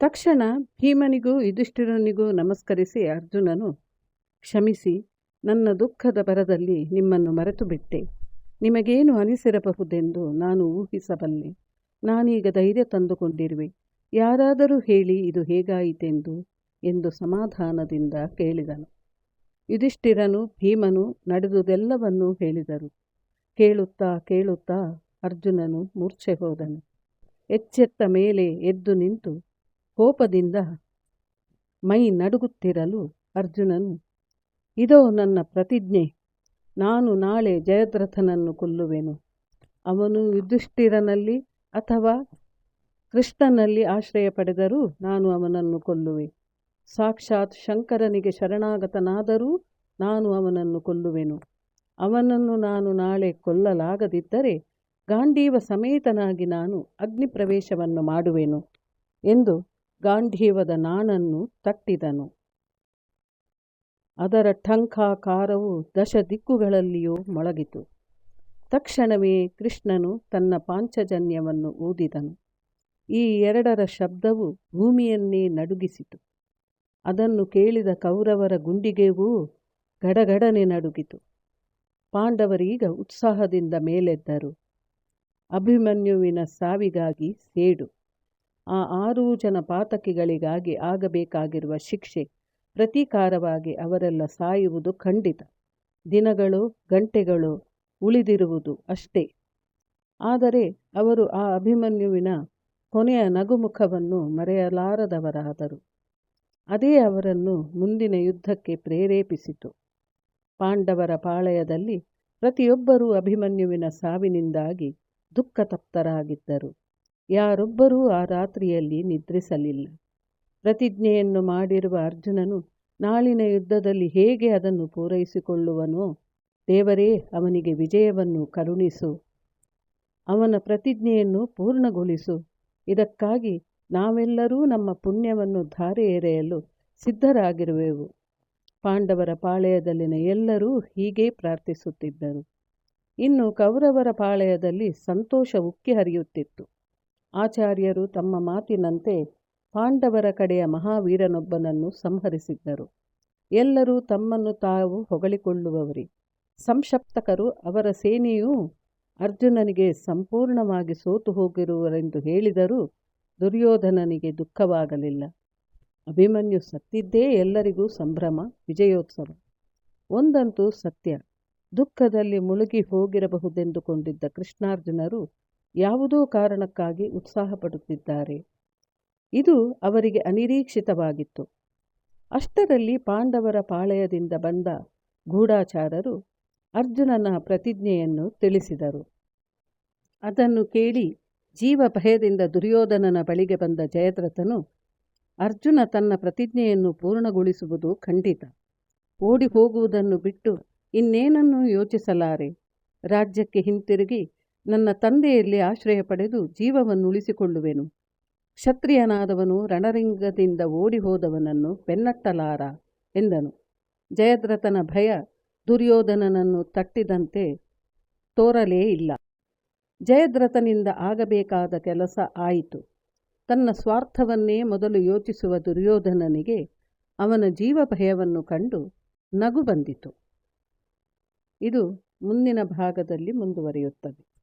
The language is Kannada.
ತಕ್ಷಣ ಭೀಮನಿಗೂ, ಯುಧಿಷ್ಠಿರನಿಗೂ ನಮಸ್ಕರಿಸಿ ಅರ್ಜುನನು ಕ್ಷಮಿಸಿ, ನನ್ನ ದುಃಖದ ಬರದಲ್ಲಿ ನಿಮ್ಮನ್ನು ಮರೆತು ಬಿಟ್ಟೆ ನಿಮಗೇನು ಅನಿಸಿರಬಹುದೆಂದು ನಾನು ಊಹಿಸಬಲ್ಲೆ. ನಾನೀಗ ಧೈರ್ಯ ತಂದುಕೊಂಡಿರುವೆ. ಯಾರಾದರೂ ಹೇಳಿ ಇದು ಹೇಗಾಯಿತೆಂದು ಎಂದು ಸಮಾಧಾನದಿಂದ ಕೇಳಿದನು. ಯುಧಿಷ್ಠಿರನು ಭೀಮನು ನಡೆದುದೆಲ್ಲವನ್ನೂ ಹೇಳಿದರು. ಕೇಳುತ್ತಾ ಕೇಳುತ್ತಾ ಅರ್ಜುನನು ಮೂರ್ಛೆ ಹೋದನು. ಎಚ್ಚೆತ್ತ ಮೇಲೆ ಎದ್ದು ನಿಂತು ಕೋಪದಿಂದ ಮೈ ನಡುಗುತ್ತಿರಲು ಅರ್ಜುನನು, ಇದೋ ನನ್ನ ಪ್ರತಿಜ್ಞೆ. ನಾನು ನಾಳೆ ಜಯದ್ರಥನನ್ನು ಕೊಲ್ಲುವೆನು. ಅವನು ಯುಧಿಷ್ಠಿರನಲ್ಲಿ ಅಥವಾ ಕೃಷ್ಣನಲ್ಲಿ ಆಶ್ರಯ ಪಡೆದರೂ ನಾನು ಅವನನ್ನು ಕೊಲ್ಲುವೆ. ಸಾಕ್ಷಾತ್ ಶಂಕರನಿಗೆ ಶರಣಾಗತನಾದರೂ ನಾನು ಅವನನ್ನು ಕೊಲ್ಲುವೆನು. ಅವನನ್ನು ನಾನು ನಾಳೆ ಕೊಲ್ಲಲಾಗದಿದ್ದರೆ ಗಾಂಡೀವ ಸಮೇತನಾಗಿ ನಾನು ಅಗ್ನಿಪ್ರವೇಶವನ್ನು ಮಾಡುವೆನು ಎಂದು ಗಾಂಧೀವದ ನಾಣನ್ನು ತಟ್ಟಿದನು. ಅದರ ಠಂಕಾಕಾರವು ದಶ ದಿಕ್ಕುಗಳಲ್ಲಿಯೂ ಮೊಳಗಿತು. ತಕ್ಷಣವೇ ಕೃಷ್ಣನು ತನ್ನ ಪಾಂಚಜನ್ಯವನ್ನು ಊದಿದನು. ಈ ಎರಡರ ಶಬ್ದವು ಭೂಮಿಯನ್ನೇ ನಡುಗಿಸಿತು. ಅದನ್ನು ಕೇಳಿದ ಕೌರವರ ಗುಂಡಿಗೆಗೂ ಗಡಗಡನೆ ನಡುಗಿತು. ಪಾಂಡವರೀಗ ಉತ್ಸಾಹದಿಂದ ಮೇಲೆದ್ದರು. ಅಭಿಮನ್ಯುವಿನ ಸಾವಿಗಾಗಿ ಸೇಡು. ಆ ಆರೂ ಜನ ಪಾತಕಿಗಳಿಗಾಗಿ ಆಗಬೇಕಾಗಿರುವ ಶಿಕ್ಷೆ ಪ್ರತೀಕಾರವಾಗಿ ಅವರೆಲ್ಲ ಸಾಯುವುದು ಖಂಡಿತ. ದಿನಗಳು, ಗಂಟೆಗಳು ಉಳಿದಿರುವುದು ಅಷ್ಟೇ. ಆದರೆ ಅವರು ಆ ಅಭಿಮನ್ಯುವಿನ ಕೊನೆಯ ನಗುಮುಖವನ್ನು ಮರೆಯಲಾರದವರಾದರು. ಅದೇ ಅವರನ್ನು ಮುಂದಿನ ಯುದ್ಧಕ್ಕೆ ಪ್ರೇರೇಪಿಸಿತು. ಪಾಂಡವರ ಪಾಳಯದಲ್ಲಿ ಪ್ರತಿಯೊಬ್ಬರೂ ಅಭಿಮನ್ಯುವಿನ ಸಾವಿನಿಂದಾಗಿ ದುಃಖತಪ್ತರಾಗಿದ್ದರು. ಯಾರೊಬ್ಬರೂ ಆ ರಾತ್ರಿಯಲ್ಲಿ ನಿದ್ರಿಸಲಿಲ್ಲ. ಪ್ರತಿಜ್ಞೆಯನ್ನು ಮಾಡಿರುವ ಅರ್ಜುನನು ನಾಳಿನ ಯುದ್ಧದಲ್ಲಿ ಹೇಗೆ ಅದನ್ನು ಪೂರೈಸಿಕೊಳ್ಳುವನೋ, ದೇವರೇ, ಅವನಿಗೆ ವಿಜಯವನ್ನು ಕರುಣಿಸು. ಅವನ ಪ್ರತಿಜ್ಞೆಯನ್ನು ಪೂರ್ಣಗೊಳಿಸು. ಇದಕ್ಕಾಗಿ ನಾವೆಲ್ಲರೂ ನಮ್ಮ ಪುಣ್ಯವನ್ನು ಧಾರೆ ಎರೆಯಲು ಸಿದ್ಧರಾಗಿರುವೆವು. ಪಾಂಡವರ ಪಾಳೆಯದಲ್ಲಿನ ಎಲ್ಲರೂ ಹೀಗೆ ಪ್ರಾರ್ಥಿಸುತ್ತಿದ್ದರು. ಇನ್ನು ಕೌರವರ ಪಾಳೆಯದಲ್ಲಿ ಸಂತೋಷ ಉಕ್ಕಿ ಹರಿಯುತ್ತಿತ್ತು. ಆಚಾರ್ಯರು ತಮ್ಮ ಮಾತಿನಂತೆ ಪಾಂಡವರ ಕಡೆಯ ಮಹಾವೀರನೊಬ್ಬನನ್ನು ಸಂಹರಿಸಿದ್ದರು. ಎಲ್ಲರೂ ತಮ್ಮನ್ನು ತಾವು ಹೊಗಳಿಕೊಳ್ಳುವವರಿ. ಸಂಶಪ್ತಕರು ಅವರ ಸೇನೆಯೂ ಅರ್ಜುನನಿಗೆ ಸಂಪೂರ್ಣವಾಗಿ ಸೋತು ಹೋಗಿರುವರೆಂದು ಹೇಳಿದರೂ ದುರ್ಯೋಧನನಿಗೆ ದುಃಖವಾಗಲಿಲ್ಲ. ಅಭಿಮನ್ಯು ಸತ್ತಿದ್ದೇ ಎಲ್ಲರಿಗೂ ಸಂಭ್ರಮ, ವಿಜಯೋತ್ಸವ. ಒಂದಂತೂ ಸತ್ಯ. ದುಃಖದಲ್ಲಿ ಮುಳುಗಿ ಹೋಗಿರಬಹುದೆಂದುಕೊಂಡಿದ್ದ ಕೃಷ್ಣಾರ್ಜುನರು ಯಾವುದೋ ಕಾರಣಕ್ಕಾಗಿ ಉತ್ಸಾಹಪಡುತ್ತಿದ್ದಾರೆ. ಇದು ಅವರಿಗೆ ಅನಿರೀಕ್ಷಿತವಾಗಿತ್ತು. ಅಷ್ಟರಲ್ಲಿ ಪಾಂಡವರ ಪಾಳಯದಿಂದ ಬಂದ ಗೂಢಾಚಾರರು ಅರ್ಜುನನ ಪ್ರತಿಜ್ಞೆಯನ್ನು ತಿಳಿಸಿದರು. ಅದನ್ನು ಕೇಳಿ ಜೀವ ಭಯದಿಂದ ದುರ್ಯೋಧನನ ಬಳಿಗೆ ಬಂದ ಜಯದ್ರಥನು, ಅರ್ಜುನ ತನ್ನ ಪ್ರತಿಜ್ಞೆಯನ್ನು ಪೂರ್ಣಗೊಳಿಸುವುದು ಖಂಡಿತ. ಓಡಿ ಹೋಗುವುದನ್ನು ಬಿಟ್ಟು ಇನ್ನೇನನ್ನೂ ಯೋಚಿಸಲಾರೆ? ರಾಜ್ಯಕ್ಕೆ ಹಿಂತಿರುಗಿ ನನ್ನ ತಂದೆಯಲ್ಲಿ ಆಶ್ರಯ ಪಡೆದು ಜೀವವನ್ನು ಉಳಿಸಿಕೊಳ್ಳುವೆನು ಕ್ಷತ್ರಿಯನಾದವನು ರಣರಿಂಗದಿಂದ ಓಡಿ ಹೋದವನನ್ನು ಬೆನ್ನಟ್ಟಲಾರ ಎಂದನು. ಜಯದ್ರಥನ ಭಯ ದುರ್ಯೋಧನನನ್ನು ತಟ್ಟಿದಂತೆ ತೋರಲೇ ಇಲ್ಲ. ಜಯದ್ರಥನಿಂದ ಆಗಬೇಕಾದ ಕೆಲಸ ಆಯಿತು. ತನ್ನ ಸ್ವಾರ್ಥವನ್ನೇ ಮೊದಲು ಯೋಚಿಸುವ ದುರ್ಯೋಧನನಿಗೆ ಅವನ ಜೀವ ಭಯವನ್ನು ಕಂಡು ನಗು ಬಂದಿತು. ಇದು ಮುಂದಿನ ಭಾಗದಲ್ಲಿ ಮುಂದುವರಿಯುತ್ತದೆ.